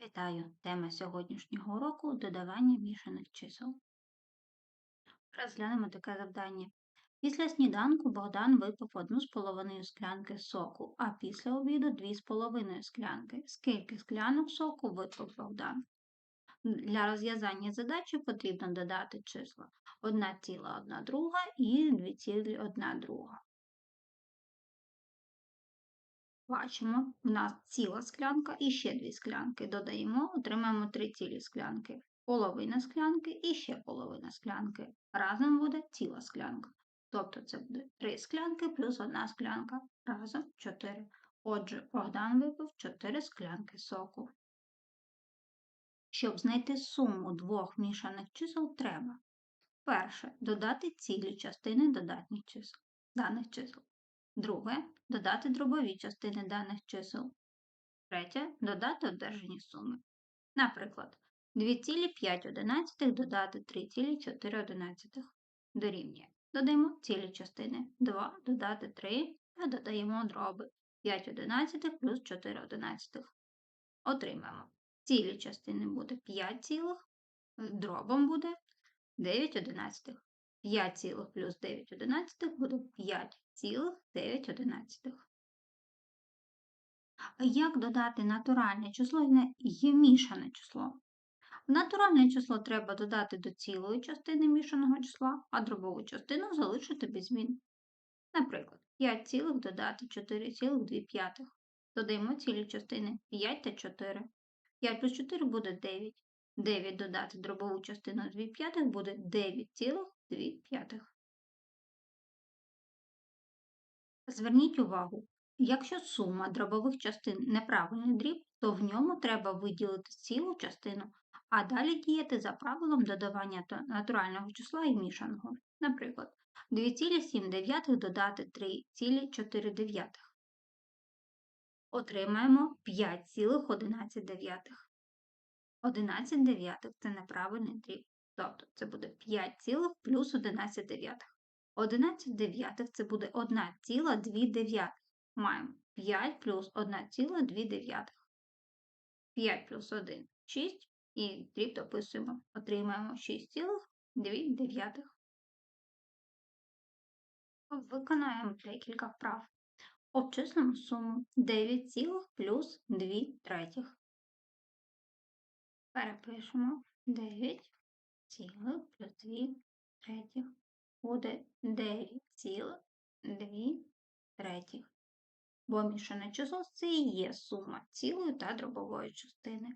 Вітаю! Тема сьогоднішнього уроку додавання мішаних чисел. Розглянемо таке завдання. Після сніданку Богдан випив одну з половиною склянки соку, а після обіду дві з половиною склянки. Скільки склянок соку випив Богдан? Для розв'язання задачі потрібно додати числа 1,1 і 2,1 друга. Бачимо, в нас ціла склянка і ще дві склянки. Додаємо, отримаємо три цілі склянки. Половина склянки і ще половина склянки. Разом буде ціла склянка. Тобто це буде три склянки плюс одна склянка. Разом 4. Отже, Богдан випив 4 склянки соку. Щоб знайти суму двох мішаних чисел, треба. Перше додати цілі частини додатніх чисел, даних чисел. Друге додати дробові частини даних чисел. Третє додати одержані суми. Наприклад, 2,5 додати 3,4 дорівнює. Додаємо цілі частини. 2 додати 3 та додаємо дроби 5 одинадцятих плюс 4 одинадцятих. Отримаємо. Цілі частини буде 5 цілих, дробом буде 9 одинадцятих. 5 цілих плюс 9 одинадцятих буде 5 цілих 9 одинадцятих. Як додати натуральне число і мішане число? Натуральне число треба додати до цілої частини мішаного числа, а дробову частину залишити без змін. Наприклад, 5 цілих додати 4,2. Додаємо цілі частини 5 та 4. 5 плюс 4 буде 9. 9 додати дробову частину 2 п'ятих буде 9,2 п'ятих. Зверніть увагу, якщо сума дробових частин неправильний дріб, то в ньому треба виділити цілу частину, а далі діяти за правилом додавання натурального числа і мішаного. Наприклад, 2,7 додати 3,4. Отримаємо 5,11. 11 дев'ятих це неправильний дріб. Тобто це буде 5 цілих плюс 11 дев'ятих. 11 дев'ятих це буде 1,2 дев'ятих. Маємо 5 плюс 1,2 дев'ятих. 5 плюс 1 6 і дріб дописуємо. Отримаємо 6,2 дев'ятих. Виконаємо декілька вправ. Обчислимо суму 9 цілих плюс 2 третіх перепишемо 9 цілих плюс 2 третіх. Буде 9 цілих 2 третіх. Бо мішане число це і є сума цілої та дробової частини.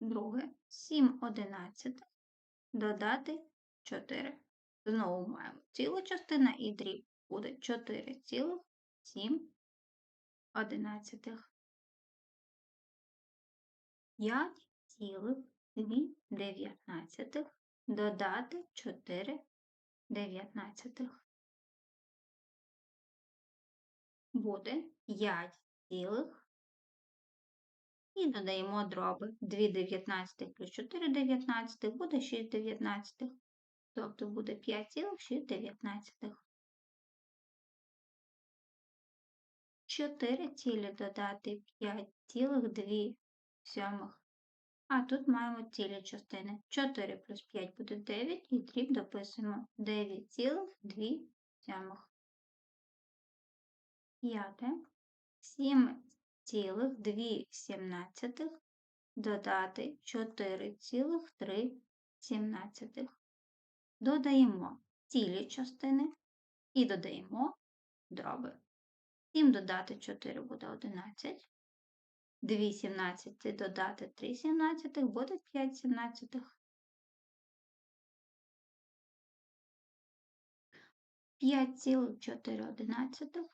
Друге, 7 одинадцятих додати 4. Знову маємо цілу частина і дріб буде 4,7 одинадцятих. 5 2,19 додати 4 дев'ятнадцятих. Буде 5 цілих. І додаємо дроби 2 дев'ятнадцятих плюс 4 дев'ятнадцятих буде 6 дев'ятнадцятих. Тобто буде 5,6 дев'ятнадцятих. 4 цілі додати 5,2 сьомих а тут маємо цілі частини. 4 плюс 5 буде 9 і дріб дописуємо 9,2 сьомих. П'яте. 7,2 сімнадцятих додати 4,3 сімнадцятих. Додаємо цілі частини і додаємо дроби. 7 додати 4 буде 11. 2 сімнадцяти додати 3 сімнадцятих буде 5 сімнадцятих. 5,4 одинадцятих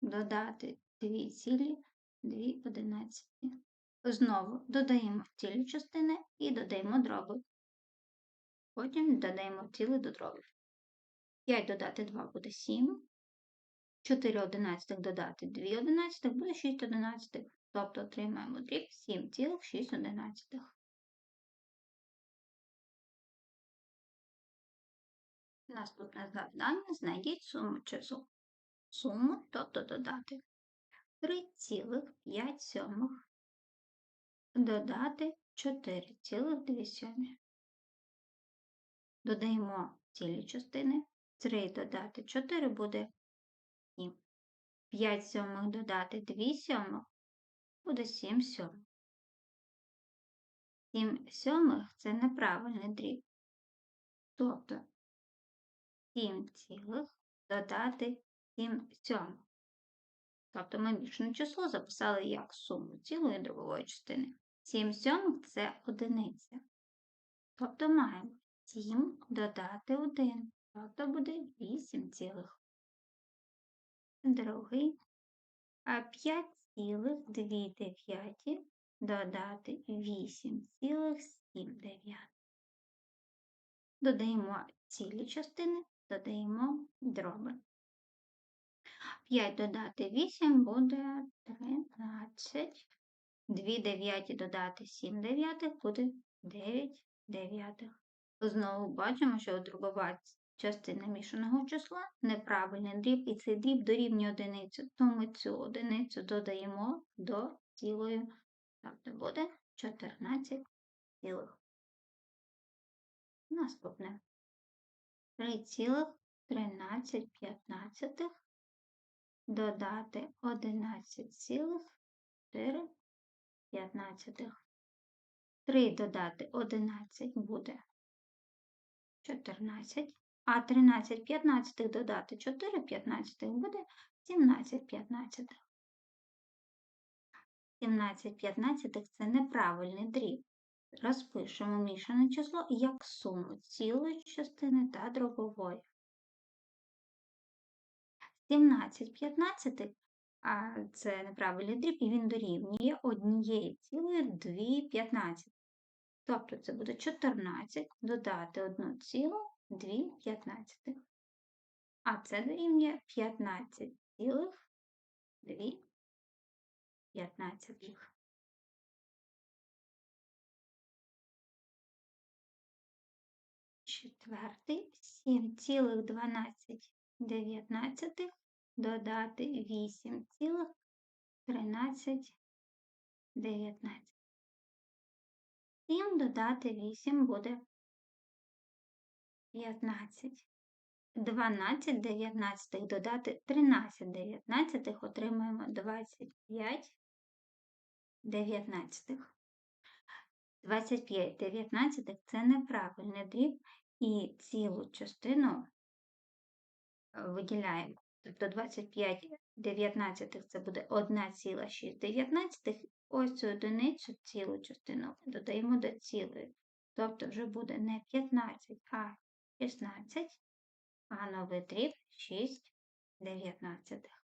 додати 2 цілі 2 одинадцяті. Знову додаємо цілі частини і додаємо дроби. Потім додаємо цілі до дробів. 5 додати 2 буде 7. 4 одинадцятих додати 2 одинадцятих буде 6 одинадцятих. Тобто отримаємо дріб 7,6. Наступне завдання знайдіть суму чисел. Суму, тобто додати 3,5 додати 4,2. Додаємо цілі частини. 3 додати 4 буде 7. 5 сьомих додати 2 сьомих буде 7 сьомих. 7 сьомих це неправильний дріб. Тобто 7 цілих додати 7 сьомих. Тобто ми більшне число записали як суму цілої дробової частини. 7 сьомих це одиниця. Тобто маємо 7 додати 1. Тобто буде 8 цілих. Другий. А 5 цілих 2 дев'яті додати 8 цілих 7 дев'ятих. Додаємо цілі частини, додаємо дроби. 5 додати 8 буде 13. 2 дев'яті додати 7 дев'ятих буде 9 дев'ятих. Знову бачимо, що дробова частина мішаного числа неправильний дріб, і цей дріб дорівнює одиницю, то ми цю одиницю додаємо до цілої, тобто буде 14 цілих. Наступне. 3,13 додати 11,4 п'ятнадцятих. 3 додати 11 буде 14, а 13 п'ятнадцятих додати 4 п'ятнадцятих буде 17 п'ятнадцятих. 17 п'ятнадцятих – це неправильний дріб. Розпишемо мішане число як суму цілої частини та дробової. 17 п'ятнадцятих а це неправильний дріб, і він дорівнює однієї цілої 2 15. Тобто це буде 14 додати 1 цілу 2 15. А це дорівнює 15 цілих 2 15. Четвертий 7,12 19 додати 8,13 19. 7 додати 8 буде 15. 12 19 додати 13 19 отримаємо 25 19. 25 19 це неправильний дріб і цілу частину виділяємо Тобто 25 19 це буде 1,6. Ось цю одиницю цілу частину додаємо до цілої. Тобто вже буде не 15, а 16, а новий дріб 6 дев'ятнадцятих.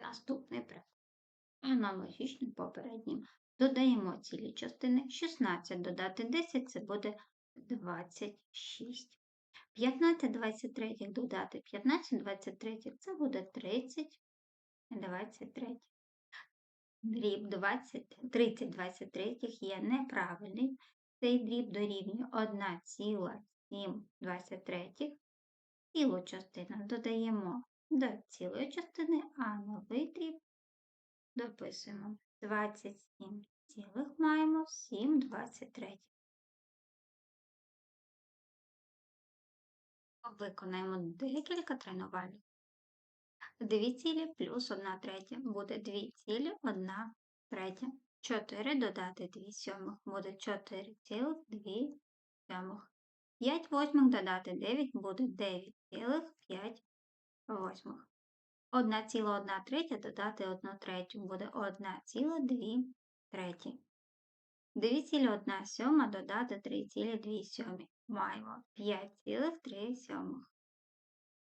Наступний приклад. Аналогічно попереднім. Додаємо цілі частини. 16 додати 10 це буде 26. 15 23 додати 15 23 це буде 30 23. Дріб 20, 30 23 є неправильний. Цей дріб дорівнює 1,7 23. Цілу частину додаємо до цілої частини, а новий дріб дописуємо 27 цілих маємо 7 23. Виконаємо декілька тренувань. 2 цілі плюс 1 третя буде 2 цілі 1 третя. 4 додати 2 сьомих буде 4 цілих 2 сьомих. 5 восьмих додати 9 буде 9 цілих 5 восьмих. 1 ціла 1 третя додати 1 третю буде 1 ціла 2 треті. 2 цілі 1 сьома додати 3 цілі 2 сьомі маємо 5,3 сьомих.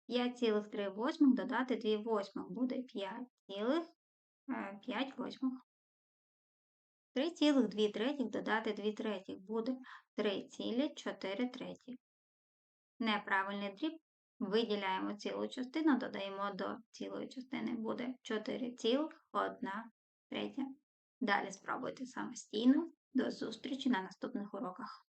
5,3 восьмих додати 2 восьмих буде 5,5 е, восьмих. 3,2 третіх додати 2 третіх буде 3,4 третіх. Неправильний дріб виділяємо цілу частину, додаємо до цілої частини буде 4,1 третя. Далі спробуйте самостійно. До зустрічі на наступних уроках.